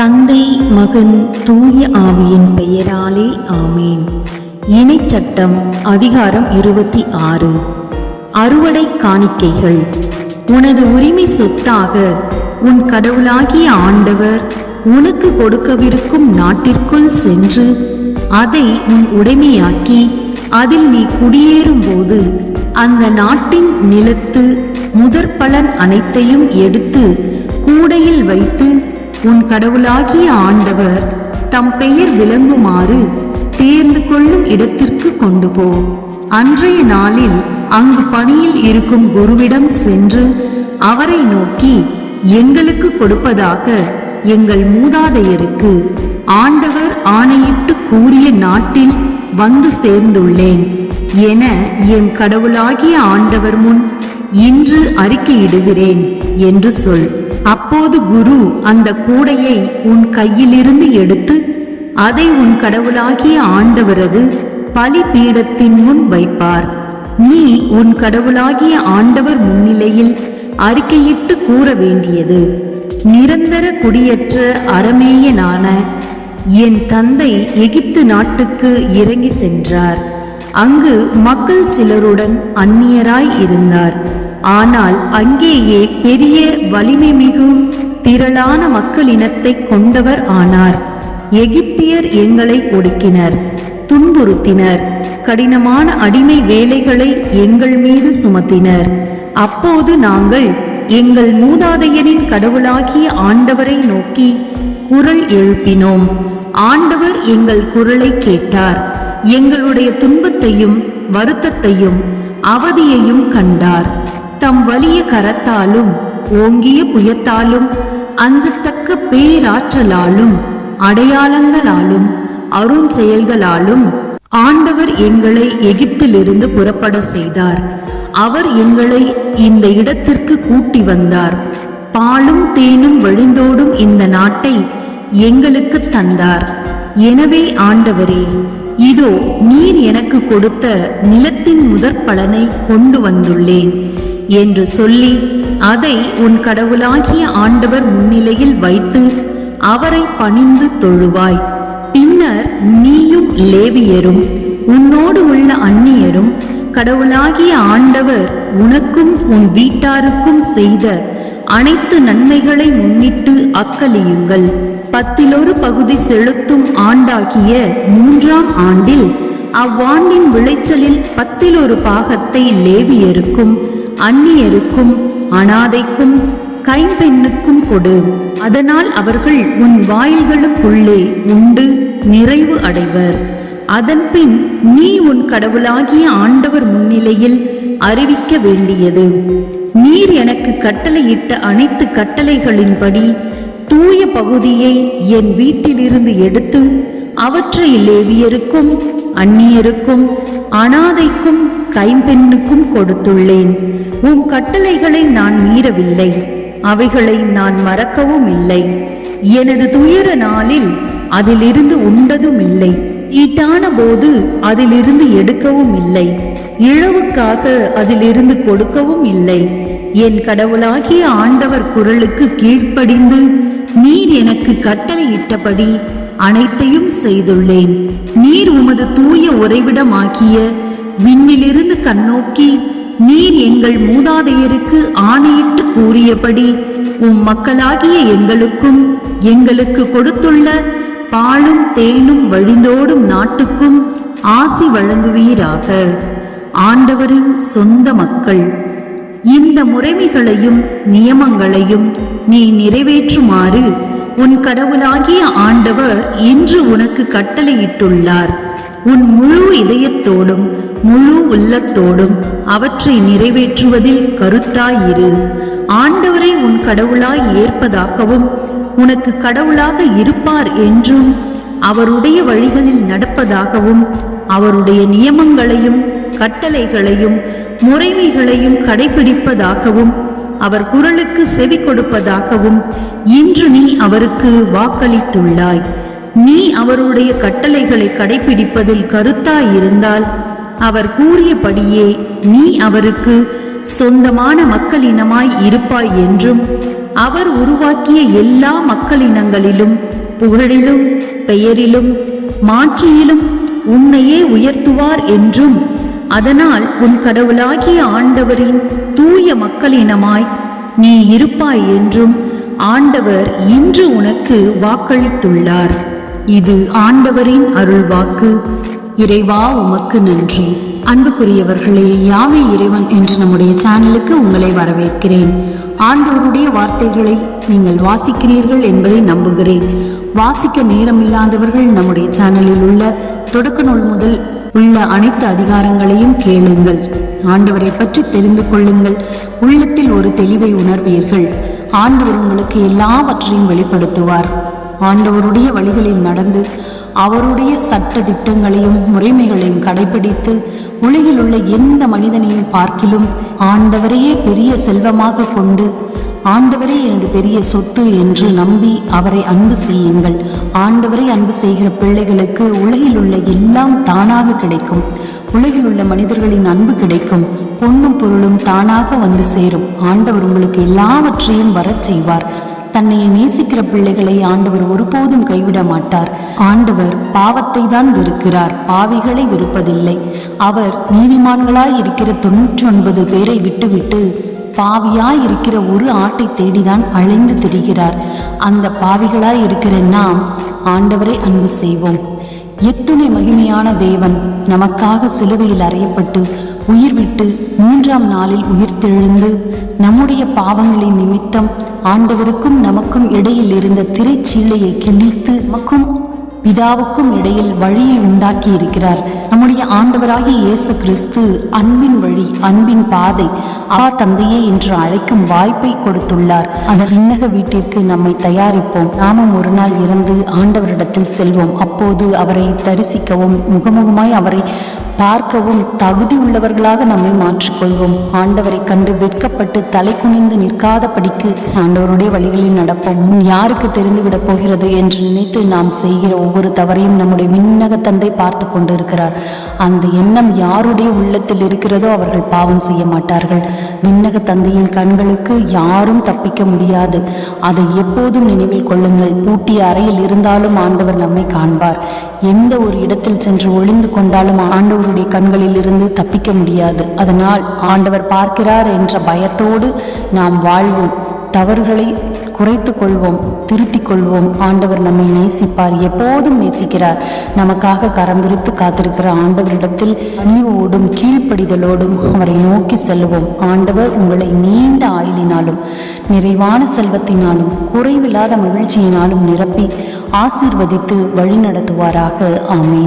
தந்தை மகன் தூய ஆவியின் பெயராலே ஆமேன். இணைச்சட்டம் அதிகாரம் இருபத்தி ஆறு. அறுவடை காணிக்கைகள். உனது உரிமை சொத்தாக உன் கடவுளாகிய ஆண்டவர் உனக்கு கொடுக்கவிருக்கும் நாட்டிற்குள் சென்று அதை உன் உடைமையாக்கி அதில் நீ குடியேறும்போது அந்த நாட்டின் நிலத்து முதற்பலன் அனைத்தையும் எடுத்து கூடையில் வைத்து உன் கடவுளாகிய ஆண்டவர் தம் பெயர் விளங்குமாறு தேர்ந்து கொள்ளும் இடத்திற்கு கொண்டு போ. அன்றைய நாளில் அங்கு பணியில் இருக்கும் குருவிடம் சென்று அவரை நோக்கி எங்களுக்கு கொடுப்பதாக எங்கள் மூதாதையருக்கு ஆண்டவர் ஆணையிட்டு கூறிய நாட்டில் வந்து சேர்ந்துள்ளேன். என என் கடவுளாகிய ஆண்டவர் முன் இன்று அறிக்கையிடுகிறேன் என்று சொல். அப்போது குரு அந்த கூடையை உன் கையிலிருந்து எடுத்து அதை உன் கடவுளாகிய ஆண்டவரது பலி பீடத்தின் முன் வைப்பார். நீ உன் கடவுளாகிய ஆண்டவர் முன்னிலையில் அறிக்கையிட்டு கூற வேண்டியது நிரந்தர குடியற்ற அரமேயனான என் தந்தை எகிப்து நாட்டுக்கு இறங்கி சென்றார். அங்கு மக்கள் சிலருடன் அந்நியராய் இருந்தார். ஆனால் அங்கேயே பெரிய வலிமை மிகும் திரளான மக்களினத்தை கொண்டவர் ஆனார். எகிப்தியர் எங்களை ஒடுக்கினர் துன்புறுத்தினர் கடினமான அடிமை வேலைகளை எங்கள் மீது சுமத்தினர். அப்போது நாங்கள் எங்கள் மூதாதையரின் கடவுளாகிய ஆண்டவரை நோக்கி குரல் எழுப்பினோம். ஆண்டவர் எங்கள் குரலை கேட்டார். எங்களுடைய துன்பத்தையும் வருத்தத்தையும் அவதியையும் கண்டார். தம் வலிய கரத்தாலும் ஓங்கிய புயத்தாலும் அஞ்சத்தக்க பேராற்றலாலும் அடையாளங்களாலும் அருஞ்செயல்களாலும் ஆண்டவர் எங்களை எகிப்திலிருந்து புறப்பட செய்தார். அவர் எங்களை இந்த இடத்திற்கு கூட்டி வந்தார். பாலும் தேனும் வழிந்தோடும் இந்த நாட்டை எங்களுக்கு தந்தார். எனவே ஆண்டவரே இதோ நீர் எனக்கு கொடுத்த நிலத்தின் முதற் பலனை கொண்டு வந்துள்ளேன். என்று சொல்லி அதை உன் கடவுளாகிய ஆண்டவர் முன்னிலையில் வைத்து அவரை பணிந்து தொழுவாய். பின்னர் நீயும் லேவியரும் உன்னோடு உள்ள அந்நியரும் கடவுளாகிய ஆண்டவர் உனக்கும் உன் வீட்டாருக்கும் செய்த அனைத்து நன்மைகளை முன்னிட்டு அக்கலியுங்கள். பத்திலொரு பகுதி செலுத்தும் ஆண்டாகிய மூன்றாம் ஆண்டில் அவ்வாண்டின் விளைச்சலில் பத்தில் ஒரு பாகத்தை லேவியருக்கும் அந்நியருக்கும் அனாதைக்கும் கைம்பெண்ணுக்கும் கொடு. அதனால் அவர்கள் உன் வாயில்களுக்குள்ளே உண்டு நிறைவு அடைவர். அதன்பின் நீ உன் கடவுளாகிய ஆண்டவர் முன்னிலையில் அறிவிக்க வேண்டியது. நீர் எனக்கு கட்டளையிட்ட அனைத்து கட்டளைகளின்படி தூய பகுதியை என் வீட்டிலிருந்து எடுத்து அவற்றை லேவியருக்கும் அந்நியருக்கும் அனாதைக்கும் கைம்பெண்ணுக்கும் கொடுத்துள்ளேன். உம் கட்டளைகளை நான் மீறவில்லை. அவைகளை நான் மறக்கவும் இல்லை. எனது துயர நாளில் அதிலிருந்து உண்டதும் இல்லை ஈட்டான போது அதிலிருந்து எடுக்கவும் இல்லை. இழவுக்காக அதிலிருந்து கொடுக்கவும் இல்லை. என் கடவுளாகிய ஆண்டவர் குரலுக்கு கீழ்ப்படிந்து நீர் எனக்கு கட்டளையிட்டபடி அனைத்தையும் செய்துள்ளேன். நீர் உமது தூய உறைவிடமாக்கிய விண்ணிலிருந்து கண்ணோக்கி நீர் எங்கள் மூதாதையருக்கு ஆணையிட்டு கூறியபடி உம் மக்களாகிய எங்களுக்கும் எங்களுக்கு கொடுத்துள்ள பாலும் தேனும் வழிந்தோடும் நாட்டுக்கும் ஆசி வழங்குவீராக. ஆண்டவரின் சொந்த மக்கள் இந்த முறைமைகளையும் நியமங்களையும் நீ நிறைவேற்றுமாறு உன் கடவுளாகிய ஆண்டவர் இன்று உனக்கு கட்டளையிட்டுள்ளார். உன் முழு இதயத்தோடும் முழு உள்ளத்தோடும் அவற்றை நிறைவேற்றுவதில் கருத்தாயிரு. ஆண்டவரை உன் கடவுளாய் ஏற்பதாகவும் உனக்கு கடவுளாக இருப்பார் என்றும் அவருடைய வழிகளில் நடப்பதாகவும் அவருடைய நியமங்களையும் கட்டளைகளையும் முறைமைகளையும் கடைபிடிப்பதாகவும் அவர் குரலுக்கு செவி கொடுப்பதாகவும் இன்று நீ அவருக்கு வாக்களித்துள்ளாய். நீ அவருடைய கட்டளைகளை கடைபிடிப்பதில் கருத்தாயிருந்தால் அவர் கூறியபடியே நீ அவருக்கு சொந்தமான மக்களினமாய் இருப்பாய் என்றும் அவர் உருவாக்கிய எல்லா மக்களினங்களிலும் புகழிலும் பெயரிலும் மாட்சியிலும் உன்னையே உயர்த்துவார் என்றும் அதனால் உன் கடவுளாகிய ஆண்டவரின் தூய மக்களினமாய் நீ இருப்பாய் என்றும் ஆண்டவர் இன்று உனக்கு வாக்களித்துள்ளார். இது ஆண்டவரின் அருள்வாக்கு. இறைவா உமக்கு நன்றி. அன்புக்குரியவர்களே யாவே இறைவன் என்று நம்முடைய சேனலுக்கு உங்களை வரவேற்கிறேன். ஆண்டவருடைய வார்த்தைகளை நீங்கள் வாசிக்கிறீர்கள் என்பதை நம்புகிறேன். வாசிக்க நேரமில்லாதவர்கள் நம்முடைய சேனலில் உள்ள தொடக்க நூல் முதல் உள்ள அனைத்து அதிகாரங்களையும் கேளுங்கள். ஆண்டவரை பற்றி தெரிந்து கொள்ளுங்கள். உள்ளத்தில் ஒரு தெளிவை உணர்வீர்கள். ஆண்டவர் உங்களுக்கு எல்லாவற்றையும் வெளிப்படுத்துவார். ஆண்டவருடைய வழிகளில் நடந்து அவருடைய சட்ட திட்டங்களையும் முறைமைகளையும் கடைபிடித்து உலகில் உள்ள எந்த மனிதனையும் பார்க்கிலும் ஆண்டவரையே பெரிய செல்வமாக கொண்டு ஆண்டவரே எனது பெரிய சொத்து என்று நம்பி அவரை அன்பு செய்யுங்கள். ஆண்டவரை அன்பு செய்கிற பிள்ளைகளுக்கு உலகில் உள்ள எல்லாம் தானாக கிடைக்கும். உலகில் உள்ள மனிதர்களின் அன்பு கிடைக்கும். பொன்னும் பொருளும் தானாக வந்து சேரும். ஆண்டவர் உங்களுக்கு எல்லாவற்றையும் வரச் செய்வார். தன்னை நேசிக்கிற பிள்ளைகளை ஆண்டவர் ஒருபோதும் கைவிட மாட்டார். ஆண்டவர் பாவத்தை தான் வெறுக்கிறார். பாவிகளை வெறுப்பதில்லை. அவர் நீதிமான்களாய் இருக்கிற தொன்னூற்றி ஒன்பது பேரை விட்டுவிட்டு பாவியாய் இருக்கிற ஒரு ஆட்டை தேடிதான் அழைந்து திரிகிறார். அந்த பாவிகளாய் இருக்கிற நாம் ஆண்டவரை அன்பு செய்வோம். எத்துணை மகிமையான தேவன் நமக்காக சிலுவையில் அறையப்பட்டு உயிர் விட்டு மூன்றாம் நாளில் உயிர்த்தெழுந்து நம்முடைய பாவங்களின் நிமித்தம் ஆண்டவருக்கும் நமக்கும் இடையில் இருந்த திரைச்சீலையை கிழித்து நமக்கும் பிதாவுக்கும் இடையில் வழியை உண்டாக்கி இருக்கிறார். நம்முடைய ஆண்டவராகிய இயேசு கிறிஸ்து அன்பின் வழி அன்பின் பாதை ஆ தந்தையே என்று அழைக்கும் வாய்ப்பை கொடுத்துள்ளார். அந்த விண்ணக வீட்டிற்கு நம்மை தயாரிப்போம். நாமும் ஒரு நாள் இறந்து ஆண்டவரிடத்தில் செல்வோம். அப்போது அவரை தரிசிக்கவும் முகமுகமாய் அவரை பார்க்கவும் தகுதி உள்ளவர்களாக நம்மை மாற்றிக்கொள்வோம். ஆண்டவரை கண்டு வெட்கப்பட்டு தலை குனிந்து நிற்காதபடிக்கு ஆண்டவருடைய வழிகளில் நடப்போம். முன் யாருக்கு தெரிந்துவிடப் போகிறது என்று நினைத்து நாம் செய்கிற ஒவ்வொரு தவறையும் நம்முடைய விண்ணக தந்தை பார்த்து கொண்டு இருக்கிறார் அந்த எண்ணம் யாருடைய உள்ளத்தில் இருக்கிறதோ அவர்கள் பாவம் செய்ய மாட்டார்கள். விண்ணக தந்தையின் கண்களுக்கு யாரும் தப்பிக்க முடியாது. அதை எப்போதும் நினைவில் கொள்ளுங்கள். பூட்டிய அறையில் இருந்தாலும் ஆண்டவர் நம்மை காண்பார். எந்த ஒரு இடத்தில் சென்று ஒளிந்து கொண்டாலும் ஆண்டவர் ஆண்டவருடைய கண்களில் இருந்து தப்பிக்க முடியாது. அதனால் ஆண்டவர் பார்க்கிறார் என்ற பயத்தோடு நாம் வாழ்வோம். தவறுகளை குறைத்து கொள்வோம் திருத்திக் கொள்வோம். ஆண்டவர் நம்மை நேசிப்பார் எப்போதும் நேசிக்கிறார். நமக்காக கரம் விரித்து காத்திருக்கிற ஆண்டவரிடத்தில் பணிவோடும் கீழ்ப்படிதலோடும் அவரை நோக்கி செல்வோம். ஆண்டவர் உங்களை நீண்ட ஆயுளினாலும் நிறைவான செல்வத்தினாலும் குறைவில்லாத மகிழ்ச்சியினாலும் நிரப்பி ஆசீர்வதித்து வழிநடத்துவாராக. ஆமே